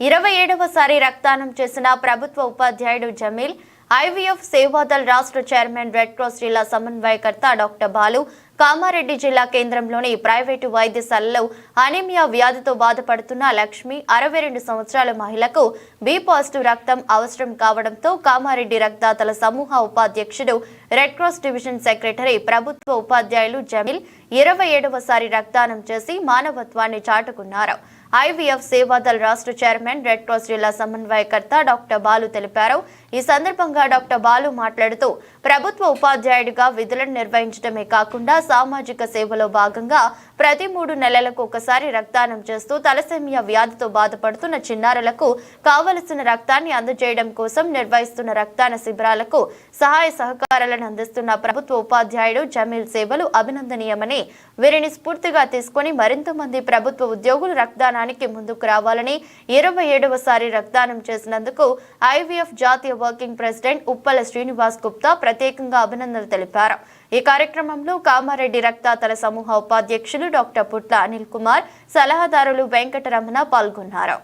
ఇరవై ఏడవసారి రక్తదానం చేసిన ప్రభుత్వ ఉపాధ్యాయుడు జమీల్ ఐవీఎఫ్ సేవాదల్ రాష్ట్ర చైర్మన్ రెడ్ క్రాస్ జిల్లా సమన్వయకర్త డాక్టర్ బాలు కామారెడ్డి జిల్లా కేంద్రంలోని ప్రైవేటు వైద్యశాలలో అనీమియా వ్యాధితో బాధపడుతున్న లక్ష్మి అరవై రెండు సంవత్సరాల మహిళకు బి పాజిటివ్ రక్తం అవసరం కావడంతో కామారెడ్డి రక్తదాతల సమూహ ఉపాధ్యక్షుడు రెడ్ క్రాస్ డివిజన్ సెక్రటరీ ప్రభుత్వ ఉపాధ్యాయులు జమీల్ ఇరవై ఏడవసారి రక్తదానం చేసి మానవత్వాన్ని చాటుకున్నారు. ఐవీఎఫ్ సేవాదల్ రాష్ట్ర చైర్మన్ రెడ్ క్రాస్ జిల్లా సమన్వయకర్త డాక్టర్ బాలు తెలిపారు. ఈ సందర్భంగా డాక్టర్ బాలు మాట్లాడుతూ ప్రభుత్వ ఉపాధ్యాయుడిగా విధులను నిర్వహించడమే కాకుండా సామాజిక సేవలో భాగంగా ప్రతి మూడు నెలలకు ఒకసారి రక్తదానం చేస్తూ తలసేమియా వ్యాధితో బాధపడుతున్న చిన్నారులకు కావలసిన రక్తాన్ని అందజేయడం కోసం నిర్వహిస్తున్న రక్తదాన శిబిరాలకు సహాయ సహకారాలను అందిస్తున్న ప్రభుత్వ ఉపాధ్యాయుడు జమీల్ సేవలు అభినందనీయమని వీరిని స్ఫూర్తిగా తీసుకుని మరింత మంది ప్రభుత్వ ఉద్యోగులు రక్తదానానికి ముందుకు రావాలని ఇరవై ఏడవసారి రక్తదానం చేసినందుకు ఐవీఎఫ్ జాతీయ వర్కింగ్ ప్రెసిడెంట్ ఉప్పల శ్రీనివాస్ గుప్తా ప్రత్యేకంగా అభినందనలు తెలిపారు. ఈ కార్యక్రమంలో కామారెడ్డి రక్తాతల సమూహ ఉపాధ్యక్షులు డాక్టర్ పుట్ల అనిల్ కుమార్ సలహాదారులు వెంకటరమణ పాల్గొన్నారు.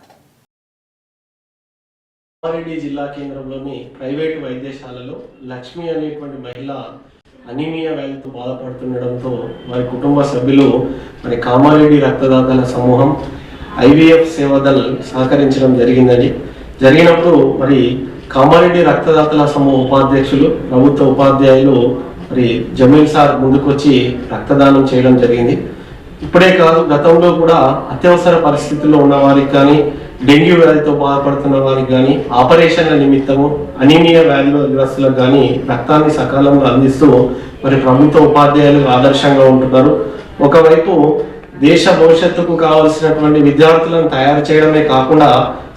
కామారెడ్డి జిల్లా కేంద్రంలోని ప్రైవేటు వైద్యశాలలో లక్ష్మి అనేటువంటి మహిళ అనీమియా వ్యాధితో బాధపడుతుండడంతో వారి కుటుంబ సభ్యులు మరి కామారెడ్డి రక్తదాతల సమూహం ఐవీఎఫ్ సేవదల్ సహకరించడం జరిగిందని. జరిగినప్పుడు మరి కామారెడ్డి రక్తదాతల సమూహ ఉపాధ్యక్షులు ప్రభుత్వ ఉపాధ్యాయులు మరి జమీల్ సార్ ముందుకొచ్చి రక్తదానం చేయడం జరిగింది. ఇప్పుడే కాదు గతంలో కూడా అత్యవసర పరిస్థితుల్లో ఉన్న వారికి కానీ డెంగ్యూ వ్యాధితో బాధపడుతున్న వారికి కానీ ఆపరేషన్ల నిమిత్తము అనీమియా వ్యాధిలో గ్రస్తులకు కానీ రక్తాన్ని సకాలంలో అందిస్తూ మరి ప్రభుత్వ ఉపాధ్యాయులు ఆదర్శంగా ఉంటున్నారు. ఒకవైపు దేశ భవిష్యత్తుకు కావలసినటువంటి విద్యార్థులను తయారు చేయడమే కాకుండా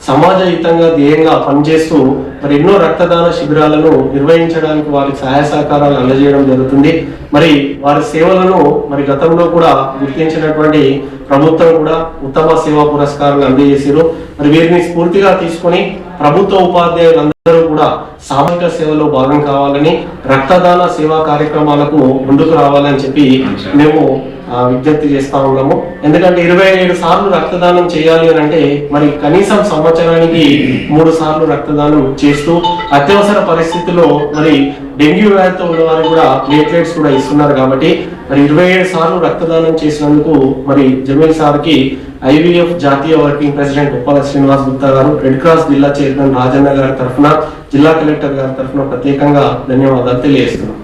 సమాజహితంగా ధ్యేయంగా పనిచేస్తూ మరి ఎన్నో రక్తదాన శిబిరాలను నిర్వహించడానికి వారికి సహాయ సహకారాలు అందజేయడం జరుగుతుంది. మరి వారి సేవలను మరి గతంలో కూడా గుర్తించినటువంటి ప్రభుత్వం కూడా ఉత్తమ సేవా పురస్కారాలు అందజేసారు మరి వీరిని స్ఫూర్తిగా తీసుకొని ప్రభుత్వ ఉపాధ్యాయులందరూ కూడా సామాజిక సేవలో భాగం కావాలని రక్తదాన సేవా కార్యక్రమాలకు ముందుకు రావాలని చెప్పి మేము ఆ, విజ్ఞప్తి చేస్తా ఉన్నాము. ఎందుకంటే ఇరవై ఏడు సార్లు రక్తదానం చేయాలి అని అంటే మరి కనీసం సంవత్సరానికి మూడు సార్లు రక్తదానం చేస్తూ అత్యవసర పరిస్థితుల్లో మరి డెంగ్యూ వ్యాధితో ఉన్న వారికి కూడా ప్లేట్లెట్స్ కూడా ఇస్తున్నారు కాబట్టి మరి ఇరవై ఏడు సార్లు రక్తదానం చేసినందుకు మరి జమీల్ సార్కి ఐవీఎఫ్ జాతీయ working president Uppala Srinivas Gupta garu red cross జిల్లా చైర్మన్ రాజన్న గారి తరఫున జిల్లా కలెక్టర్ గారి తరఫున ప్రత్యేకంగా ధన్యవాదాలు తెలియజేస్తున్నాం.